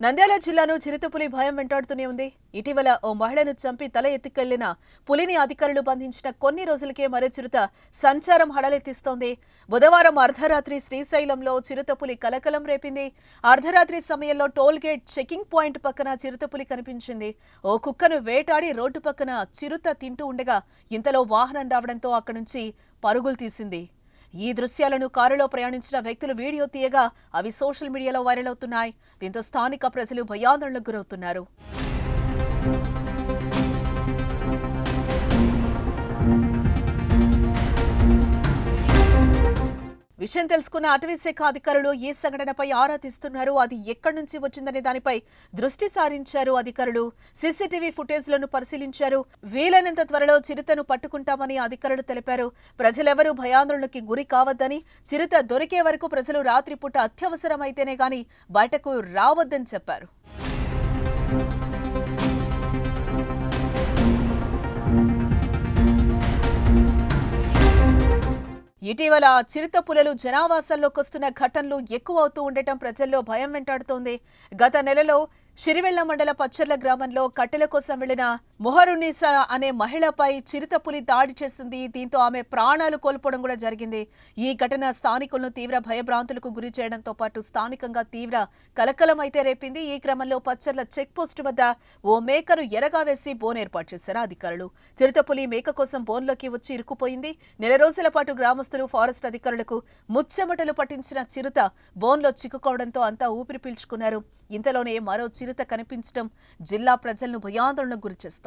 Nandyal జిల్లాను చిరుతపులి భయం వెంటాడుతూనే ఉంది. ఇటీవల ఓ మహిళను చంపి తల ఎత్తుకెళ్ళిన పులిని అధికారులు బంధించిన కొన్ని రోజులకే మరో చిరుత సంచారం హడలెత్తిస్తోంది. బుధవారం అర్ధరాత్రి శ్రీశైలంలో చిరుతపులి కలకలం రేపింది. అర్ధరాత్రి సమయంలో టోల్ గేట్ చెకింగ్ పాయింట్ పక్కన చిరుతపులి కనిపించింది. ఓ కుక్కను వేటాడి రోడ్డు పక్కన చిరుత తింటూ ఉండగా ఇంతలో వాహనం రావడంతో అక్కడి నుంచి పరుగులు తీసింది. ఈ దృశ్యాలను కారులో ప్రయాణించిన వ్యక్తులు వీడియో తీయగా అవి సోషల్ మీడియాలో వైరల్ అవుతున్నాయి. దీంతో స్థానిక ప్రజలు భయాందోళనకు గురవుతున్నారు. విషయం తెలుసుకున్న అటవీ శాఖ అధికారులు ఏ సంఘటనపై ఆరా తీస్తున్నారు. అది ఎక్కడి నుంచి వచ్చిందనే దానిపై దృష్టి సారించారు అధికారులు. సీసీటీవీ ఫుటేజ్లను పరిశీలించారు. వీలైనంత త్వరలో చిరుతను పట్టుకుంటామని అధికారులు తెలిపారు. ప్రజలెవరూ భయాందోళనకి గురి కావద్దని చిరుత దొరికే వరకు ప్రజలు రాత్రిపూట అత్యవసరమైతేనే గాని బయటకు రావద్దని చెప్పారు. ఇటీవల చిరుత పులలు జనావాసాల్లోకి వస్తున్న ఘటనలు ఎక్కువ అవుతూ ఉండటం ప్రజల్లో భయం వెంటాడుతోంది. గత నెలలో సిరివెళ్ళ మండల పచ్చర్ల గ్రామంలో కట్టెల కోసం వెళ్ళిన మొహరునిసా అనే మహిళపై చిరుతపులి దాడి చేసింది. దీంతో ఆమె ప్రాణాలు కోల్పోవడం కూడా జరిగింది. ఈ ఘటన స్థానికులను తీవ్ర భయభ్రాంతులకు గురి చేయడంతో పాటు స్థానికంగా తీవ్ర కలకలం అయితే రేపింది. ఈ క్రమంలో పచ్చర్ల చెక్ పోస్టు వద్ద ఓ మేకను ఎరగా వేసి బోన్ ఏర్పాటు చేశారు అధికారులు. చిరుతపులి మేక కోసం బోన్లోకి వచ్చి ఇరుక్కుపోయింది. నెల రోజుల పాటు గ్రామస్తులు ఫారెస్ట్ అధికారులకు ముచ్చెమటలు పట్టించిన చిరుత బోన్లో చిక్కుకోవడంతో అంతా ఊపిరి పీల్చుకున్నారు. ఇంతలోనే మరో చిరుత కనిపించడం జిల్లా ప్రజలను భయాందోళనకు గురిచేస్తోంది.